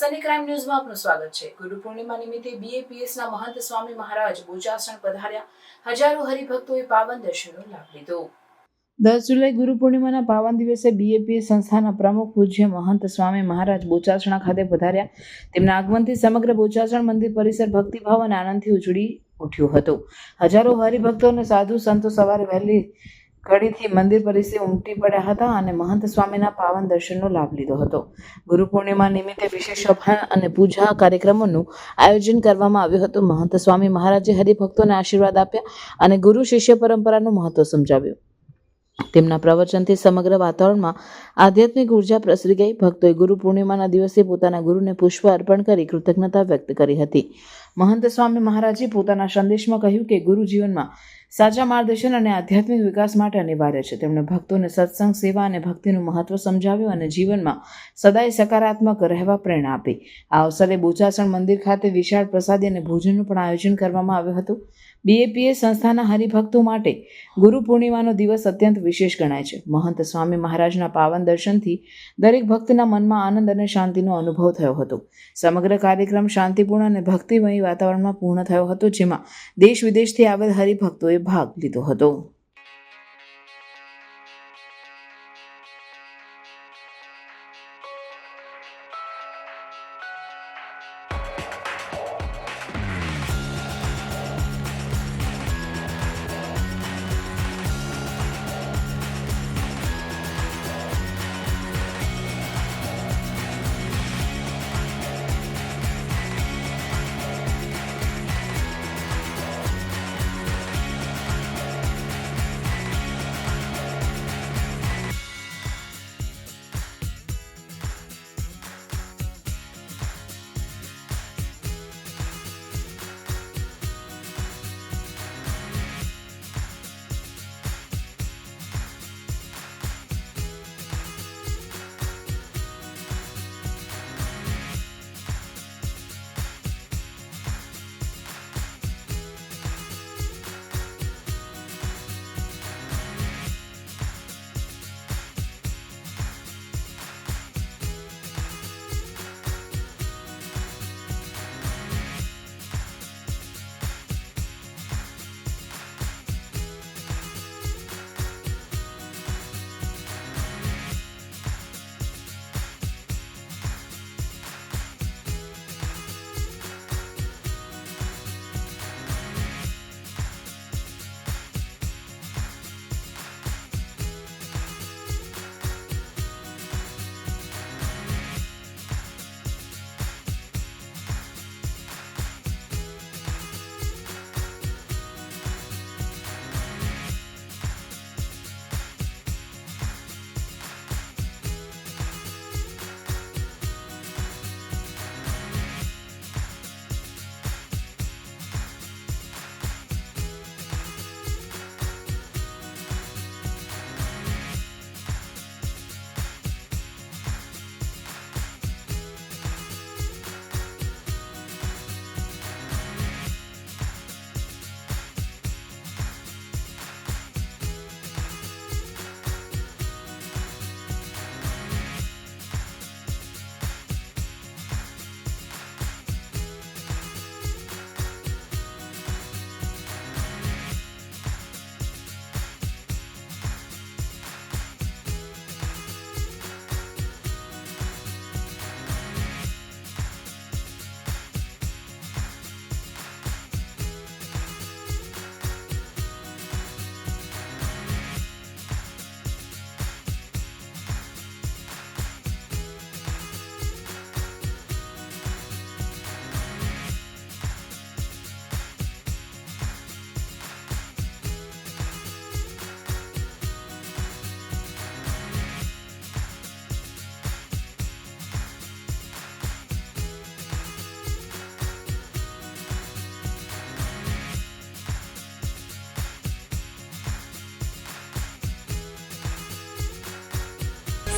સનસની crime ન્યૂઝમાં આપનું સ્વાગત છે. ગુરુ પૂર્ણિમા નિમિત્તે બીએપીએસના મહંત સ્વામી મહારાજ બોચાસણ પધાર્યા. હજારો હરિભક્તોએ પાવન દર્શનનો લાભ લીધો. દસ જુલાઈ ગુરુ પૂર્ણિમાના પાવન દિવસે બીએપીએસ સંસ્થાના પ્રમુખ પૂજ્ય મહંત સ્વામી મહારાજ બોચાસણા ખાતે પધાર્યા. તેમના આગમનથી સમગ્ર બોચાસણ મંદિર પરિસર ભક્તિભાવ અને આનંદથી ઉજળી ઉઠ્યું હતું. હજારો હરિભક્તો અને સાધુ સંતો સવારે વહેલી ઘડીથી મંદિર પરિસરે ઉમટી પડ્યા હતા અને મહંત સ્વામીના પાવન દર્શનનો લાભ લીધો હતો. ગુરુ પૂર્ણિમા નિમિત્તે વિશેષ સભા અને પૂજા કાર્યક્રમોનું આયોજન કરવામાં આવ્યું હતું. મહંત સ્વામી મહારાજે હરિભક્તોને આશીર્વાદ આપ્યા અને ગુરુ શિષ્ય પરંપરાનું મહત્વ સમજાવ્યું. તેમના પ્રવચનથી સમગ્ર વાતાવરણમાં આધ્યાત્મિક ઊર્જા પ્રસરી ગઈ. ભક્તોએ ગુરુ પૂર્ણિમાના દિવસે પોતાના ગુરુને પુષ્પ અર્પણ કરી કૃતજ્ઞતા વ્યક્ત કરી હતી. મહંત સ્વામી મહારાજે પોતાના સંદેશમાં કહ્યું કે ગુરુ જીવનમાં સાચા માર્ગદર્શન અને આધ્યાત્મિક વિકાસ માટે અનિવાર્ય છે. તેમણે ભક્તોને સત્સંગ, સેવા અને ભક્તિનું મહત્વ સમજાવ્યું અને જીવનમાં સદાય સકારાત્મક રહેવા પ્રેરણા આપી. આ અવસરે બોચાસણ મંદિર ખાતે વિશાળ પ્રસાદી અને ભોજનનું પણ આયોજન કરવામાં આવ્યું હતું. બીએપીએસ સંસ્થાના હરિભક્તો માટે ગુરુ પૂર્ણિમાનો દિવસ અત્યંત વિશેષ ગણાય છે. મહંત સ્વામી મહારાજના પાવન દર્શનથી દરેક ભક્તના મનમાં આનંદ અને શાંતિનો અનુભવ થયો હતો. સમગ્ર કાર્યક્રમ શાંતિપૂર્ણ અને ભક્તિમય વાતાવરણમાં પૂર્ણ થયો હતો, જેમાં દેશ વિદેશથી આવેલ હરિભક્તોએ ભાગ લીધો હતો.